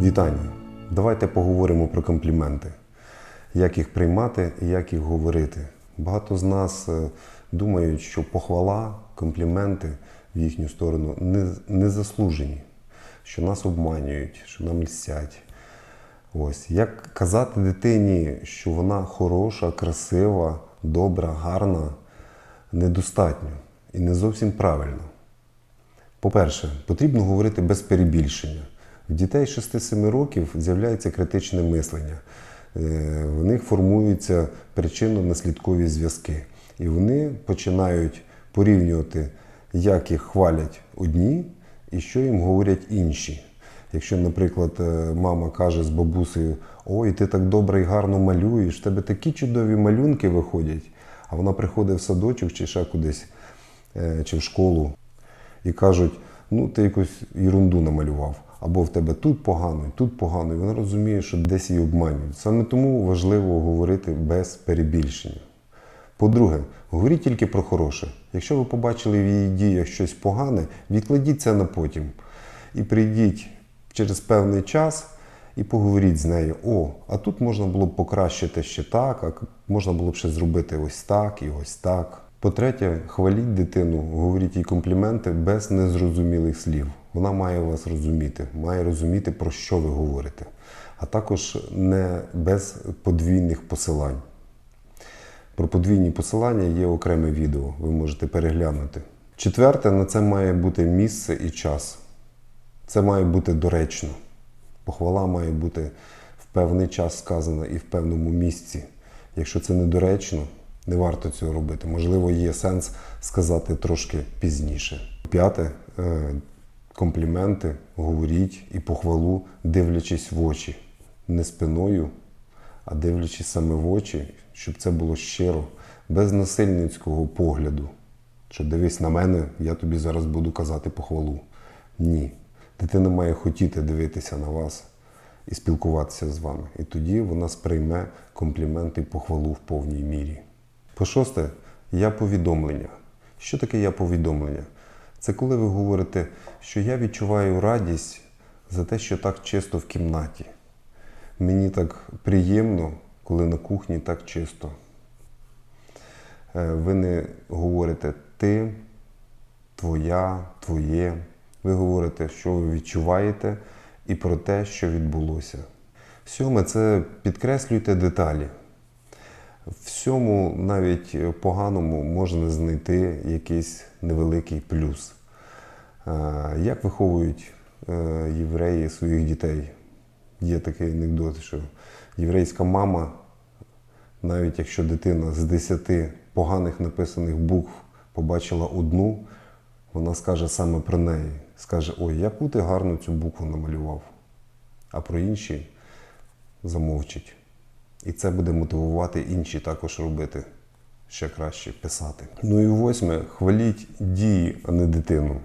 Вітання! Давайте поговоримо про компліменти. Як їх приймати і як їх говорити. Багато з нас е, думають, що похвала, компліменти в їхню сторону не, не заслужені, що нас обманюють, що нам льстять. Ось як казати дитині, що вона хороша, красива, добра, гарна, недостатньо і не зовсім правильно. По-перше, потрібно говорити без перебільшення. В дітей 6-7 років з'являється критичне мислення. Е, В них формуються причинно-наслідкові зв'язки. І вони починають порівнювати, як їх хвалять одні і що їм говорять інші. Якщо, наприклад, е, мама каже з бабусею: Ой, ти так добре і гарно малюєш, в тебе такі чудові малюнки виходять, а вона приходить в садочок чи ще кудись, е, чи в школу, і кажуть, ну ти якусь ерунду намалював, або в тебе тут погано, і тут погано, і вона розуміє, що десь її обманюють. Саме тому важливо говорити без перебільшення. По-друге, говоріть тільки про хороше. Якщо ви побачили в її діях щось погане, відкладіть це на потім. І прийдіть через певний час і поговоріть з нею. О, а тут можна було б покращити ще так, а можна було б ще зробити ось так і ось так. По-третє, хваліть дитину, говоріть їй компліменти без незрозумілих слів. Вона має вас розуміти, має розуміти, про що ви говорите, а також не без подвійних посилань. Про подвійні посилання є окреме відео, ви можете переглянути. Четверте, на це має бути місце і час. Це має бути доречно. Похвала має бути в певний час сказана і в певному місці. Якщо це недоречно, не варто цього робити. Можливо, є сенс сказати трошки пізніше. П'яте, е, компліменти говоріть і похвалу, дивлячись в очі, не спиною, а дивлячись саме в очі, щоб це було щиро, без насильницького погляду. Що дивись на мене, я тобі зараз буду казати похвалу. Ні. Дитина має хотіти дивитися на вас і спілкуватися з вами. І тоді вона сприйме компліменти і похвалу в повній мірі. По-шосте, я повідомлення. Що таке я повідомлення? Це коли ви говорите, що я відчуваю радість за те, що так чисто в кімнаті. Мені так приємно, коли на кухні так чисто. Е, Ви не говорите ти, твоя, твоє. Ви говорите, що ви відчуваєте, і про те, що відбулося. Сьоме це підкреслюйте деталі. Всьому, навіть поганому, можна знайти якийсь невеликий плюс. Е, Як виховують е, євреї своїх дітей? Є такий анекдот, що єврейська мама, навіть якщо дитина з 10 поганих написаних букв побачила одну, вона скаже саме про неї. Скаже, ой, яку ти гарно цю букву намалював. А про інші замовчить. І це буде мотивувати інші також робити ще краще писати. Ну і восьме, хваліть дії, а не дитину.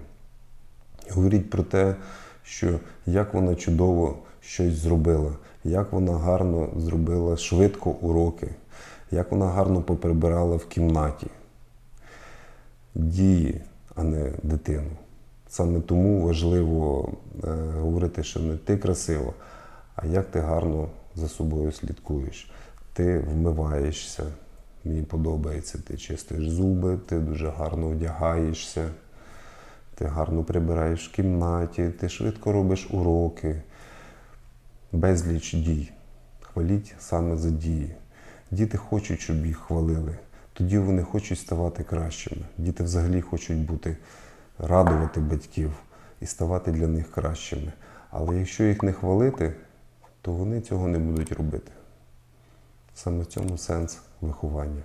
Говоріть про те, що як вона чудово щось зробила, як вона гарно зробила швидко уроки, як вона гарно поприбирала в кімнаті. Дії, а не дитину. Саме тому важливо е, говорити, що не ти красива, а як ти гарно за собою слідкуєш. Ти вмиваєшся, мені подобається, ти чистиш зуби, ти дуже гарно одягаєшся, ти гарно прибираєш в кімнаті, ти швидко робиш уроки. Безліч дій. Хваліть саме за дії. Діти хочуть, щоб їх хвалили. Тоді вони хочуть ставати кращими. Діти взагалі хочуть бути, радувати батьків і ставати для них кращими. Але якщо їх не хвалити, то вони цього не будуть робити. Саме в цьому сенс виховання.